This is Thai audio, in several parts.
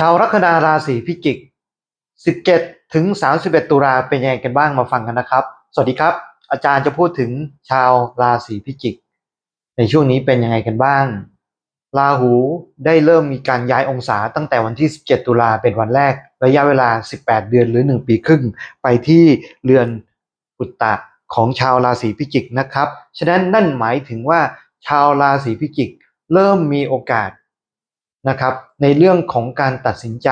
ชาวลัคนาราศีพิจิก 17 ถึง 31 ตุลาเป็นยังไงกันบ้างมาฟังกันนะครับ สวัสดีครับ อาจารย์จะพูดถึงชาวราศีพิจิก ในช่วงนี้เป็นยังไงกันบ้าง ราหูได้เริ่มมีการย้ายองศาตั้งแต่วันที่ 17 ตุลาเป็นวันแรก ระยะเวลา 18 เดือนหรือ 1 ปีครึ่ง ไปที่เรือนปุตตะของชาวราศีพิจิกนะครับ ฉะนั้นนั่นหมายถึงว่าชาวราศีพิจิก เริ่มมีโอกาส นะครับในเรื่องของการตัดสินใจ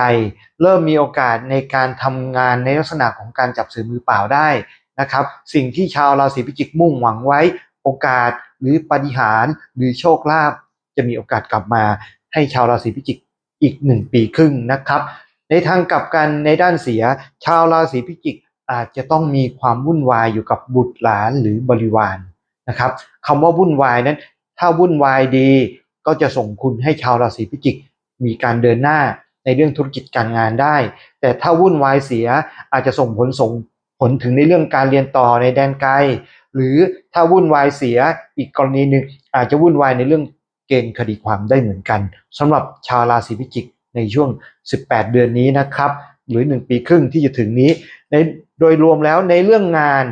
เริ่มมีโอกาสในการทำงานในลักษณะของการจับสื่อมือเปล่าได้นะครับสิ่งที่ชาวราศีพิจิกมุ่งหวังไว้ โอกาสหรือปาฏิหารย์หรือโชคลาภจะมีโอกาสกลับมาให้ชาวราศีพิจิกอีกหนึ่งปีครึ่งนะครับ ในทางกลับกันในด้านเสีย ชาวราศีพิจิกอาจจะต้องมีความวุ่นวายอยู่กับบุตรหลานหรือบริวารนะครับคำว่าวุ่นวายนั้น ถ้าวุ่นวายดี ก็จะส่งคุณให้ชาวราศีพิจิก มีการเดินหน้าในเรื่องธุรกิจการงานได้ แต่ถ้าวุ่นวายเสียอาจจะส่งผลส่งผลถึงในเรื่องการเรียนต่อในแดนไกล หรือถ้าวุ่นวายเสียอีกกรณีหนึ่งอาจจะวุ่นวายในเรื่องเกณฑ์คดีความได้เหมือนกันสำหรับชาวราศีพิจิกในช่วง 18 เดือนนี้นะครับ หรือ 1 ปีครึ่งที่จะถึงนี้ในโดยรวมแล้วในเรื่องงาน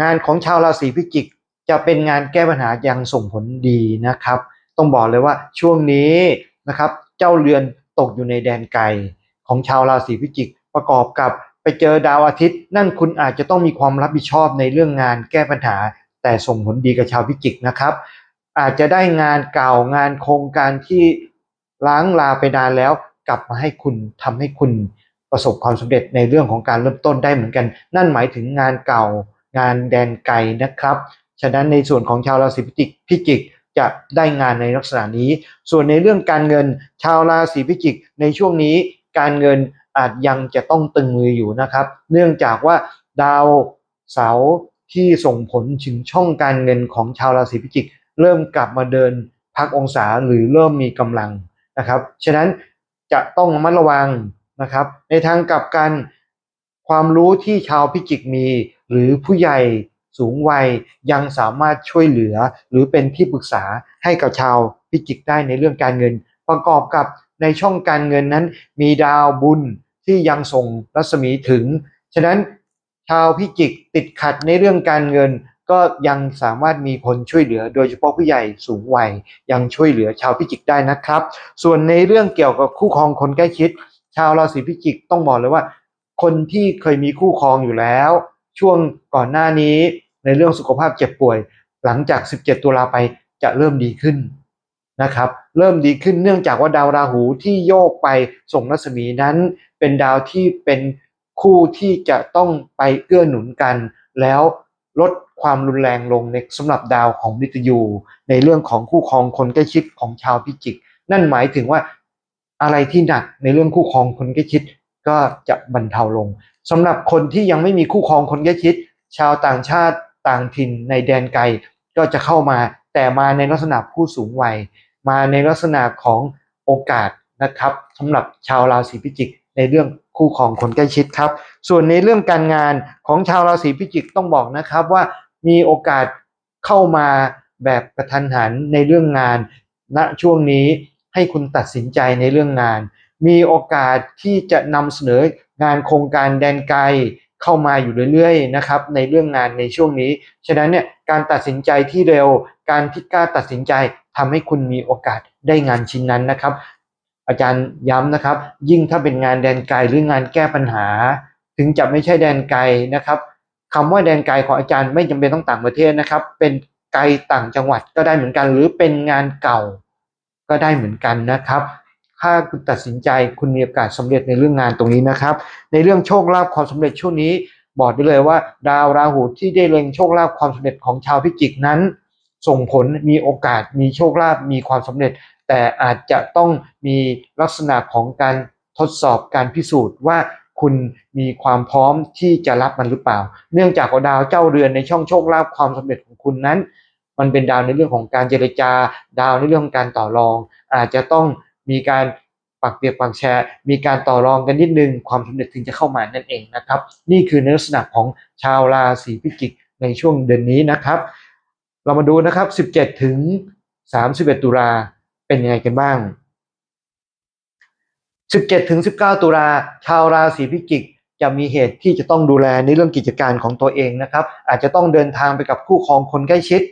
งานของชาวราศีพิจิก จะเป็นงานแก้ปัญหายังส่งผลดีนะครับ ต้องบอกเลยว่าช่วงนี้นะครับ เจ้าเรือนตกอยู่ในแดนไกลของชาวราศีพิจิก ประกอบกับไปเจอดาวอาทิตย์ นั่นคุณอาจจะต้องมีความรับผิดชอบในเรื่องงานแก้ปัญหา แต่ส่งผลดีกับชาวพิจิกนะครับ อาจจะได้งานเก่างานโครงการที่ล้างลาไปนานแล้ว กลับมาให้คุณทำให้คุณประสบความสำเร็จในเรื่องของการเริ่มต้นได้เหมือนกัน นั่นหมายถึงงานเก่า งานแดนไกลนะครับ ฉะนั้นในส่วนของชาวราศีพิจิกพิจิก จะได้งานในลักษณะนี้ ส่วนในเรื่องการเงินชาวราศีพิจิกในช่วงนี้การเงินอาจยังจะต้องตึงมืออยู่นะครับ เนื่องจากว่าดาวเสาร์ที่ส่งผลถึงช่องการเงินของชาวราศีพิจิก เริ่มกลับมาเดินพักองศาหรือเริ่มมีกำลังนะครับ ฉะนั้นจะต้องระมัดระวังนะครับ ในทางกลับกันความรู้ที่ชาวพิจิกมี หรือผู้ใหญ่ สูงวัยยังสามารถช่วยเหลือหรือเป็นที่ปรึกษาให้กับชาวพิจิกได้ในเรื่องการเงิน ประกอบกับในช่องการเงินนั้น มีดาวบุญที่ยังส่งรัศมีถึง ฉะนั้นชาวพิจิกติดขัดในเรื่องการเงิน ก็ยังสามารถมีคนช่วยเหลือ โดยเฉพาะผู้ใหญ่สูงวัยยังช่วยเหลือชาวพิจิกได้นะครับ ส่วนในเรื่องเกี่ยวกับคู่ครองคนใกล้ชิด ชาวราศีพิจิกต้องบอกเลยว่า คนที่เคยมีคู่ครองอยู่แล้ว ช่วงก่อนหน้านี้ ในเรื่องสุขภาพเจ็บป่วย หลังจาก 17 ตุลาไปจะเริ่มดีขึ้นนะครับเริ่มดีขึ้นเนื่องจากว่าดาวราหูที่โยกไปส่งรัศมีนั้น เป็นดาวที่เป็นคู่ที่จะต้องไปเกื้อหนุนกัน แล้วลดความรุนแรงลงในสำหรับดาวของมิตยู ในเรื่องของคู่ครองคนใกล้ชิดของชาวพิจิก นั่นหมายถึงว่าอะไรที่หนักในเรื่องคู่ครองคนใกล้ชิดก็จะบรรเทาลงสำหรับคนที่ยังไม่มีคู่ครองคนใกล้ชิด ชาวต่างชาติ ต่างถิ่นในแดนไกลก็จะเข้ามา แต่มาในลักษณะผู้สูงวัย มาในลักษณะของโอกาสนะครับสำหรับชาวราศีพิจิกในเรื่องคู่ครองคนใกล้ชิดครับ ส่วนในเรื่องการงานของชาวราศีพิจิกต้องบอกนะครับว่ามีโอกาสเข้ามาแบบกระทันหันในเรื่องงานณช่วงนี้ให้คุณตัดสินใจในเรื่องงาน มีโอกาสที่จะนำเสนองานโครงการแดนไกล เข้ามาอยู่เรื่อยๆนะครับในเรื่องงานในช่วงนี้ ฉะนั้นเนี่ยการตัดสินใจที่เร็ว การที่กล้าตัดสินใจทำให้คุณมีโอกาสได้งานชิ้นนั้นนะครับ อาจารย์ย้ำนะครับ ยิ่งถ้าเป็นงานแดนไกลหรืองานแก้ปัญหา ถึงจะไม่ใช่แดนไกลนะครับคำว่าแดนไกลของอาจารย์ไม่จำเป็นต้องต่างประเทศนะครับ เป็นไกลต่างจังหวัดก็ได้เหมือนกัน หรือเป็นงานเก่าก็ได้เหมือนกันนะครับ ถ้าคุณตัดสินใจคุณมีโอกาสสำเร็จในเรื่องงานตรงนี้นะครับ ในเรื่องโชคลาภความสำเร็จช่วงนี้ บอกได้เลยว่า ดาวราหูที่ได้เล็งโชคลาภความสำเร็จของชาวพิจิกนั้น ส่งผลมีโอกาสมีโชคลาภมีความสำเร็จ แต่อาจจะต้องมีลักษณะของการทดสอบการพิสูจน์ว่าคุณมีความพร้อมที่จะรับมันหรือเปล่า เนื่องจากดาวเจ้าเรือนในช่องโชคลาภความสำเร็จของคุณนั้น มันเป็นดาวในเรื่องของการเจรจา ดาวในเรื่องของการต่อรอง อาจจะต้อง มีการปักเปียกปักแชร์ มีการต่อรองกันนิดนึง ความสำเร็จถึงจะเข้ามานั่นเองนะครับ นี่คือในลักษณะของชาวราศีพิจิกในช่วงเดือนนี้นะครับ เรามาดูนะครับ 17 ถึง 31 ตุลาเป็นยังไงกันบ้าง 17 ถึง 19 ตุลาชาวราศีพิจิกจะมีเหตุที่จะต้องดูแลในเรื่องกิจการของตัวเองนะครับ อาจจะต้องเดินทางไปกับคู่ครองคนใกล้ชิด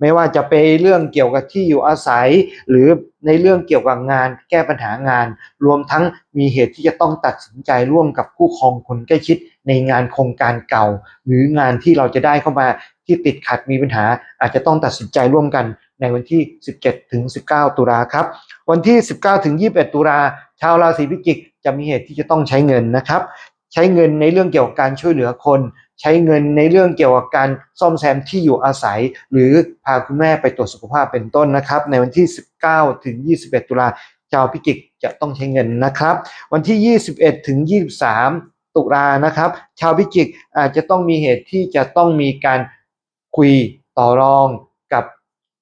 ไม่ว่าจะเป็นเรื่องเกี่ยวกับที่อยู่อาศัย หรือในเรื่องเกี่ยวกับงานแก้ปัญหางาน รวมทั้งมีเหตุที่จะต้องตัดสินใจร่วมกับคู่ครองคนใกล้ชิดในงานโครงการเก่า หรืองานที่เราจะได้เข้ามาที่ติดขัดมีปัญหา อาจจะต้องตัดสินใจร่วมกันในวันที่ 17 ถึง 19 ตุลาครับ วันที่ 19 ถึง 21 ตุลาชาวราศีพิจิก จะมีเหตุที่จะต้องใช้เงินนะครับ ใช้เงินในเรื่องเกี่ยวกับการช่วยเหลือคน ใช้เงินในเรื่องเกี่ยวกับการซ่อมแซมที่อยู่อาศัย หรือพาคุณแม่ไปตรวจสุขภาพเป็นต้นนะครับ ในวันที่ 19 ถึง 21 ตุลาชาวพิจิกจะต้องใช้เงินนะครับ วันที่ 21 ถึง 23 ตุลานะครับ ชาวพิจิกอาจจะต้องมีเหตุที่จะต้องมีการคุยต่อรองกับ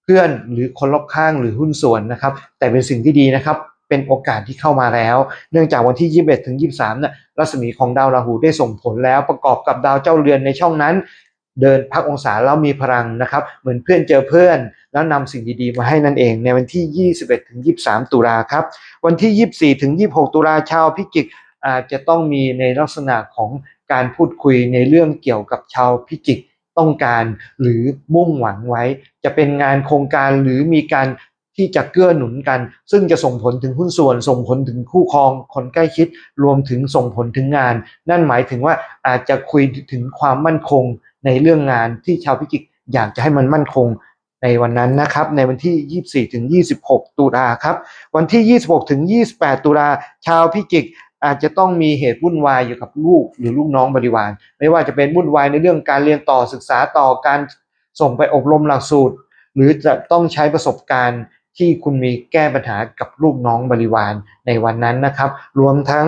เพื่อนหรือคนรอบข้างหรือหุ้นส่วนนะครับ แต่เป็นสิ่งที่ดีนะครับ เป็นโอกาสที่เข้ามาแล้ว เนื่องจากวันที่ 21 ถึง 23น่ะรัศมีของดาวราหูได้ส่งผลแล้วประกอบกับดาวเจ้าเรือนในช่องนั้น เดินพักองศาแล้วมีพลังนะครับ เหมือนเพื่อนเจอเพื่อน แล้วนำสิ่งดีๆมาให้นั่นเอง ในวันที่ 21 ถึง 23 ตุลาครับ วันที่ 24 ถึง 26 ตุลาชาวพิจิกอาจจะต้องมีในลักษณะของการพูดคุยในเรื่องเกี่ยวกับชาวพิจิกต้องการหรือมุ่งหวังไว้ จะเป็นงานโครงการหรือมีการ ที่จะเกื้อหนุนกัน ซึ่งจะส่งผลถึงหุ้นส่วน ส่งผลถึงคู่ครองคนใกล้ชิด รวมถึงส่งผลถึงงาน นั่นหมายถึงว่าอาจจะคุยถึงความมั่นคงในเรื่องงานที่ชาวพิจิกอยากจะให้มันมั่นคงในวันนั้นนะครับในวันที่ 24ถึง26 ตุลาครับ วันที่ 26ถึง28 ตุลาชาวพิจิกอาจจะต้องมีเหตุวุ่นวายอยู่กับลูกหรือลูกน้องบริวาร ไม่ว่าจะเป็นวุ่นวายในเรื่องการเรียนต่อศึกษาต่อการส่งไปอบรมหลักสูตร หรือจะต้องใช้ประสบการณ์ ที่คุณมีแก้ปัญหากับลูกน้องบริวารในวันนั้นนะครับ รวมทั้ง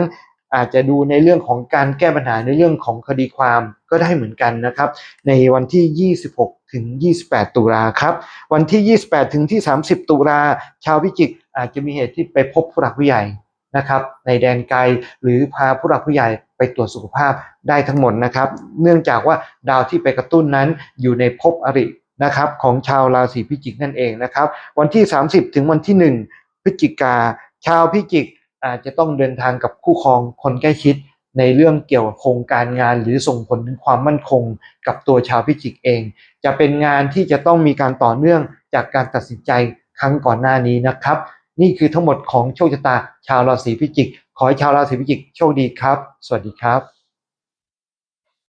อาจจะดูในเรื่องของการแก้ปัญหาในเรื่องของคดีความก็ได้เหมือนกันนะครับ ในวันที่ 26 ถึง 28 ตุลาครับ วันที่ 28 ถึงที่ 30 ตุลาชาวพิจิกอาจจะมีเหตุที่ไปพบผู้หลักผู้ใหญ่นะครับในแดนไกลหรือพาผู้หลักผู้ใหญ่ไปตรวจสุขภาพได้ทั้งหมดนะครับ เนื่องจากว่าดาวที่ไปกระตุ้นนั้นอยู่ในภพอริ นะครับของชาวราศีพิจิกนั่นเองนะครับ วันที่ 30 ถึงวันที่ 1 พฤศจิกาชาวพิจิกอาจจะต้องเดินทางกับคู่ครองคนใกล้ชิดในเรื่องเกี่ยวกับโครงการงานหรือส่งผลถึงความมั่นคงกับตัวชาวพิจิกเอง จะเป็นงานที่จะต้องมีการต่อเนื่องจากการตัดสินใจครั้งก่อนหน้านี้นะครับ นี่คือทั้งหมดของโชคชะตาชาวราศีพิจิก ขอให้ชาวราศีพิจิกโชคดีครับ สวัสดีครับ